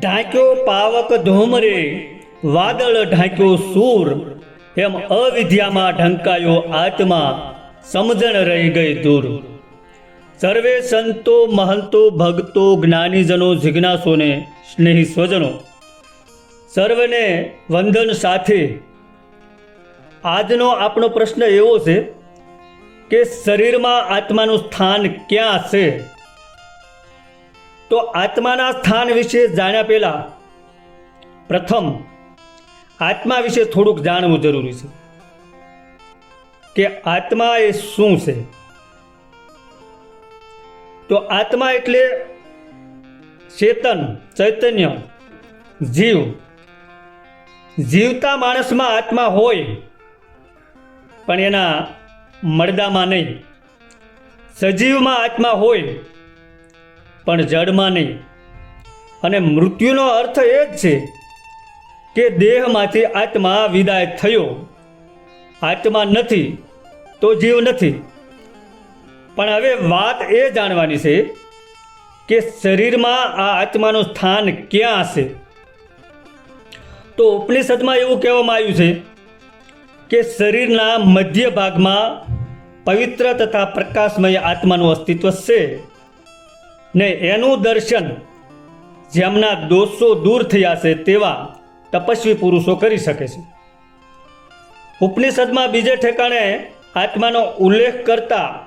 ઢાંક્યો પાવક ધોમરે, વાદળ ઢાંક્યો સૂર, એમ અવિદ્યામાં ઢંકાયો આત્મા, સમજણ રહી ગઈ દૂર. સર્વે સંતો, મહંતો, ભક્તો, જ્ઞાનીજનો, જિજ્ઞાસોને સ્નેહી સ્વજનો સર્વને વંદન સાથે. આજનો આપણો પ્રશ્ન એવો છે કે શરીરમાં આત્માનું સ્થાન ક્યાં છે? તો આત્માના સ્થાન વિશે જાણ્યા પહેલા પ્રથમ આત્મા વિશે થોડુંક જાણવું જરૂરી છે કે આત્મા એ શું છે? તો આત્મા એટલે ચેતન, ચૈતન્ય, જીવ. જીવતા માણસમાં આત્મા હોય, પણ એના મરદામાં નહીં. સજીવમાં આત્મા હોય પણ જડમાં નહીં. અને મૃત્યુનો અર્થ એ જ છે કે દેહમાંથી આત્મા વિદાય થયો. આત્મા નથી તો જીવ નથી. પણ હવે વાત એ જાણવાની છે કે શરીરમાં આ આત્માનું સ્થાન ક્યાં હશે? તો ઉપનિષદમાં એવું કહેવામાં આવ્યું છે કે શરીરના મધ્ય ભાગમાં પવિત્ર તથા પ્રકાશમય આત્માનું અસ્તિત્વ છે. ને એનું દર્શન જેમના દોષો દૂર થયા છે તેવા તપસ્વી પુરુષો કરી શકે છે. ઉપનિષદમાં બીજે ઠેકાણે આત્માનો ઉલ્લેખ કરતા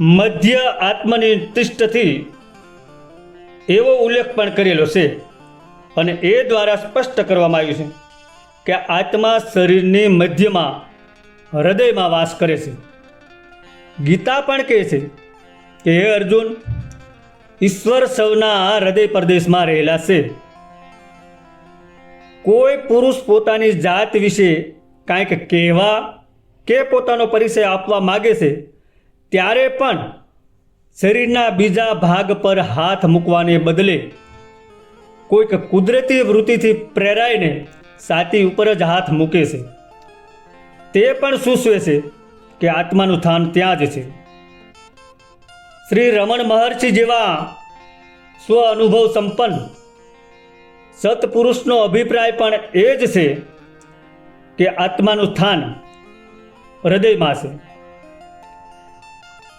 મધ્ય આત્મની એવો ઉલ્લેખ પણ કરેલો છે અને એ દ્વારા સ્પષ્ટ કરવામાં આવ્યું છે કે આત્મા શરીરની મધ્યમાં હૃદયમાં વાસ કરે છે. ગીતા પણ કહે છે કે, હે અર્જુન ઈશ્વર સૌના હૃદય પ્રદેશમાં રહેલા છે. કોઈ પુરુષ પોતાની જાત વિશે કાંઈક કહેવા કે પોતાનો પરિચય આપવા માગે છે, ત્યારે પણ શરીરના બીજા ભાગ પર હાથ મૂકવાને બદલે કોઈક કુદરતી વૃત્તિથી પ્રેરાઈને સાતી ઉપર જ હાથ મૂકે છે. તે પણ સૂચવે છે કે આત્માનું સ્થાન ત્યાં જ છે. શ્રી રમણ મહર્ષિ જેવા સ્વ અનુભવ સંપન્ન. સત્પુરુષનો અભિપ્રાય પણ એ જ છે કે આત્માનું સ્થાન હૃદયમાં છે.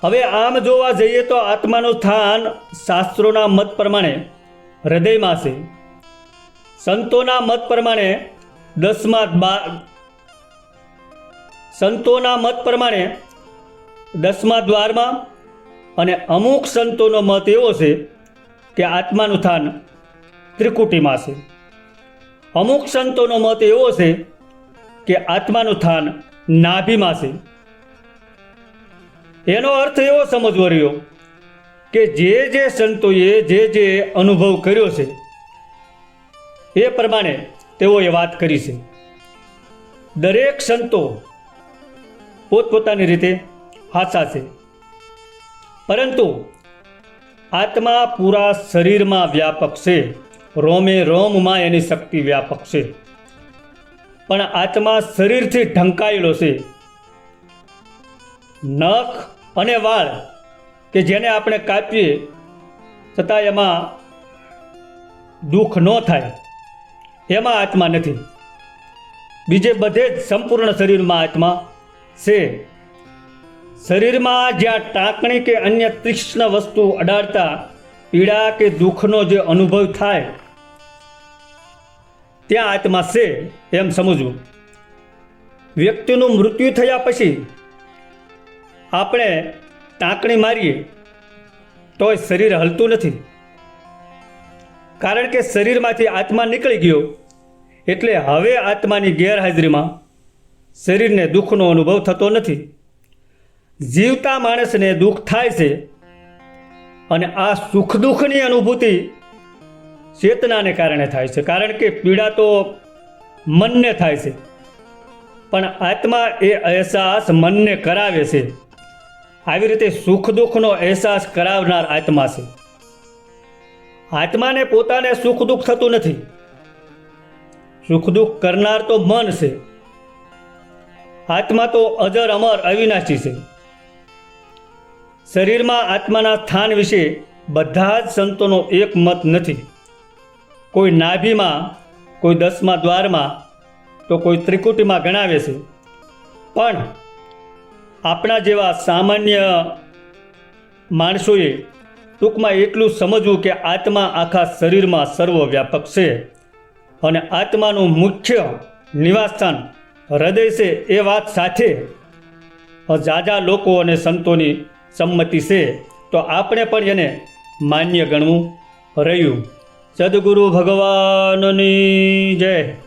હવે આમ જોવા જઈએ તો આત્માનું સ્થાન શાસ્ત્રોના મત પ્રમાણે હૃદયમાં છે. સંતોના મત પ્રમાણે દસમા બા સંતોના મત પ્રમાણે દસમા દ્વારમાં અને અમુક સંતોનો મત એવો છે કે આત્માનું સ્થાન ત્રિકુટીમાં છે. અમુક સંતોનો મત એવો છે કે આત્માનું સ્થાન નાભીમાં છે. એનો અર્થ એવો સમજવો રહ્યો કે જે જે સંતોએ જે જે અનુભવ કર્યો છે, એ પ્રમાણે તેઓએ વાત કરી છે. દરેક સંતો પોતપોતાની રીતે હાચા છે પરંતુ આત્મા પૂરા શરીરમાં વ્યાપક છે. રોમે રોમમાં એની શક્તિ વ્યાપક છે. પણ આત્મા શરીરથી ઢંકાયેલો છે. નખ અને વાળ કે જેને આપણે કાપીએ છતાં એમાં દુઃખ ન થાય. એમાં આત્મા નથી. બીજે બધે જ સંપૂર્ણ શરીરમાં આત્મા છે. શરીરમાં જ્યાં ટાંકણી કે અન્ય તીક્ષ્ણ વસ્તુ અડાડતા પીડા કે દુઃખનો જે અનુભવ થાય, ત્યાં આત્મા છે એમ સમજવું. વ્યક્તિનું મૃત્યુ થયા પછી આપણે ટાંકણી મારીએ, તોય શરીર હલતું નથી. કારણ કે શરીરમાંથી આત્મા નીકળી ગયો, એટલે હવે આત્માની ગેરહાજરીમાં શરીરને દુઃખનો અનુભવ થતો નથી. જીવતા માણસને દુઃખ થાય છે અને આ સુખ દુઃખની અનુભૂતિ ચેતનાને કારણે થાય છે. કારણ કે પીડા તો મનને થાય છે. પણ આત્મા એ અહેસાસ મનને કરાવે છે. આવી રીતે સુખ દુઃખનો અહેસાસ કરાવનાર આત્મા છે. આત્માને પોતાને સુખ દુઃખ થતું નથી. સુખ દુઃખ કરનાર તો મન છે. આત્મા તો અજર અમર અવિનાશી છે. શરીરમાં આત્માના સ્થાન વિશે બધા જ સંતોનો એક મત નથી. કોઈ નાભીમાં, કોઈ દસમા દ્વારમાં તો કોઈ ત્રિકુટીમાં ગણાવે છે. પણ આપણા જેવા સામાન્ય માણસોએ ટૂંકમાં એટલું સમજવું કે આત્મા આખા શરીરમાં સર્વવ્યાપક છે અને આત્માનું મુખ્ય નિવાસસ્થાન હૃદય છે એ વાત સાથે જાજા લોકો અને સંતોની સંમતિ છે તો આપણે પણ એને માન્ય ગણવું રહ્યું. સદગુરુ ભગવાનની જય.